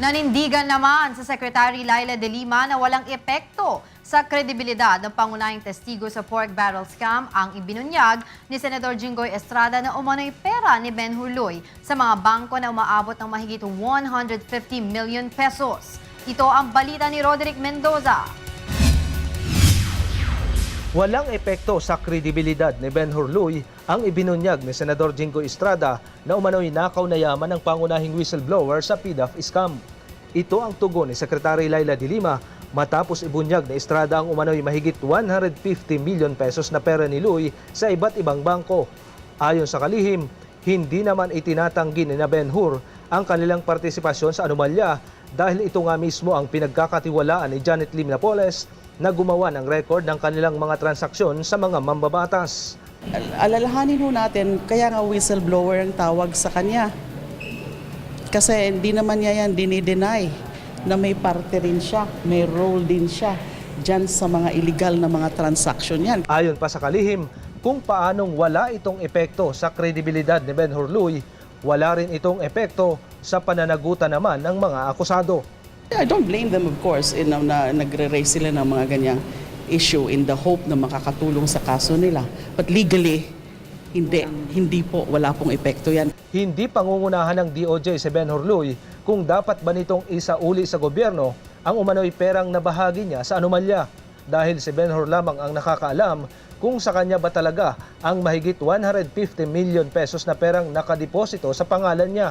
Nanindigan naman sa Secretary Laila De Lima na walang epekto sa kredibilidad ng pangunahing testigo sa pork barrel scam ang ibinunyag ni Senador Jinggoy Estrada na umano'y pera ni Ben Hurloy sa mga bangko na umaabot ng mahigit 150 million pesos. Ito ang balita ni Roderick Mendoza. Walang epekto sa kredibilidad ni Ben Hurluy ang ibinunyag ni Senador Jingo Estrada na umano'y nakaw na yaman ng pangunahing whistleblower sa PDAF scam. Ito ang tugon ni Secretary Laila de Lima matapos ibunyag ni Estrada ang umano'y mahigit 150 million pesos na pera ni Luy sa iba't ibang bangko. Ayon sa kalihim, hindi naman itinatanggi ni na Ben Hur ang kanilang partisipasyon sa anomalya dahil ito nga mismo ang pinagkakatiwalaan ni Janet Lim Napoles na gumawa ng record ng kanilang mga transaksyon sa mga mambabatas. Al- alalahanin ho natin, kaya nga whistleblower ang tawag sa kanya. Kasi hindi naman niya yan dinideny na may parte rin siya, may role din siya dyan sa mga illegal na mga transaction yan. Ayon pa sa kalihim, kung paanong wala itong epekto sa kredibilidad ni Ben Hurluy, wala rin itong epekto sa pananagutan naman ng mga akusado. I don't blame them of course in, na nagre-raise sila ng mga ganyang issue in the hope na makakatulong sa kaso nila. But legally, hindi, hindi po, wala pong epekto yan. Hindi pangungunahan ng DOJ si Ben Hurluy kung dapat ba nitong isauli sa gobyerno ang umano'y perang nabahagi niya sa anomalya dahil si Ben Hur lamang ang nakakaalam kung sa kanya ba talaga ang mahigit 150 million pesos na perang nakadeposito sa pangalan niya.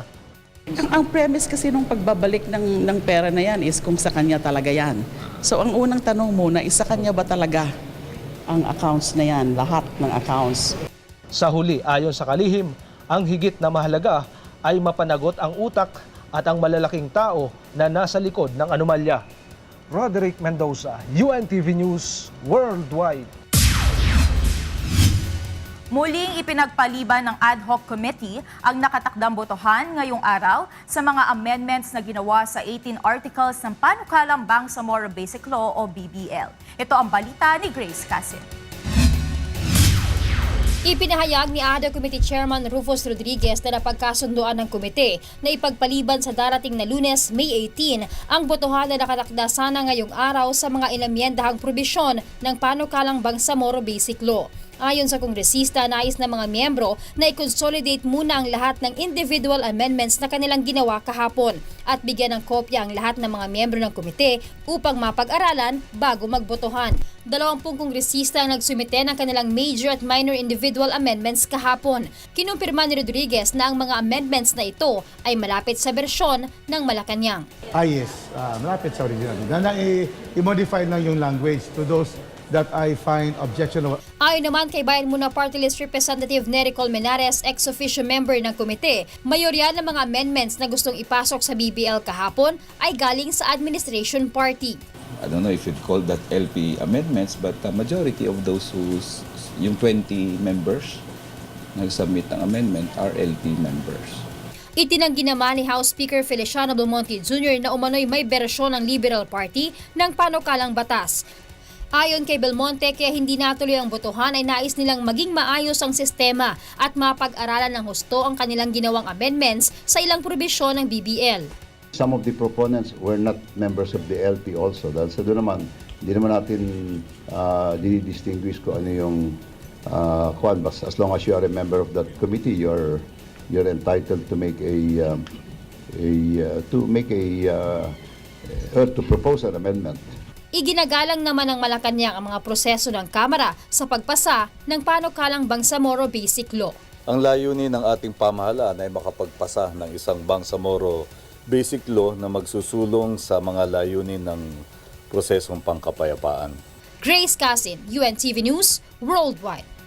Ang, ang premise kasi nung pagbabalik ng, ng pera na yan is kung sa kanya talaga yan. So ang unang tanong muna is sa kanya ba talaga ang accounts na yan, lahat ng accounts. Sa huli, ayon sa kalihim, ang higit na mahalaga ay mapanagot ang utak at ang malalaking tao na nasa likod ng anomalya. Roderick Mendoza, UNTV News Worldwide. Muling ipinagpaliban ng ad hoc committee ang nakatakdang botohan ngayong araw sa mga amendments na ginawa sa 18 articles ng Panukalang Bangsamoro Basic Law o BBL. Ito ang balita ni Grace Casin. Ipinahayag ni ADA Committee Chairman Rufus Rodriguez na napagkasunduan ng komite na ipagpaliban sa darating na lunes, May 18, ang botohan na nakatakda sana ngayong araw sa mga inamyendahang probisyon ng Panukalang Bangsamoro Basic Law. Ayon sa kongresista, nais ng mga miyembro na i-consolidate muna ang lahat ng individual amendments na kanilang ginawa kahapon at bigyan ng kopya ang lahat ng mga miyembro ng komite upang mapag-aralan bago magbotohan. Dalawampung kongresista ang nagsumite ng kanilang major at minor individual amendments kahapon. Kinumpirma ni Rodriguez na ang mga amendments na ito ay malapit sa bersyon ng Malacanang. Ah, yes. Ah, malapit sa original. Na, na, i-modify lang yung language to those that I find objectionable. Ayon naman kay Bayan Muna Party List Representative Nery Colmenares, ex-officio member ng komite, mayorya ng mga amendments na gustong ipasok sa BBL kahapon ay galing sa administration party. I don't know if you'd call that LP amendments, but the majority of those who's, yung 20 members nag-submit ng amendment are LP members. Itinanggi naman ni House Speaker Feliciano Belmonte Jr. na umano'y may bersyon ng Liberal Party ng panukalang batas. Ayon kay Belmonte, kaya hindi natuloy ang botohan ay nais nilang maging maayos ang sistema at mapag-aralan ng husto ang kanilang ginawang amendments sa ilang probisyon ng BBL. Some of the proponents were not members of the LP also. Dahil sa doon naman, hindi naman natin uh, dinidistinguish ko ano yung uh, kwan. Basta as long as you are a member of that committee, you're you're entitled to make a um, a uh, to make a uh, or to propose an amendment. Iginagalang naman ng Malacanang ang mga proseso ng Kamara sa pagpasa ng panukalang Bangsamoro Basic Law. Ang layunin ng ating pamahalaan ay makapagpasa ng isang Bangsamoro Basic Law na magsusulong sa mga layunin ng prosesong pangkapayapaan. Grace Casin, UNTV News, Worldwide.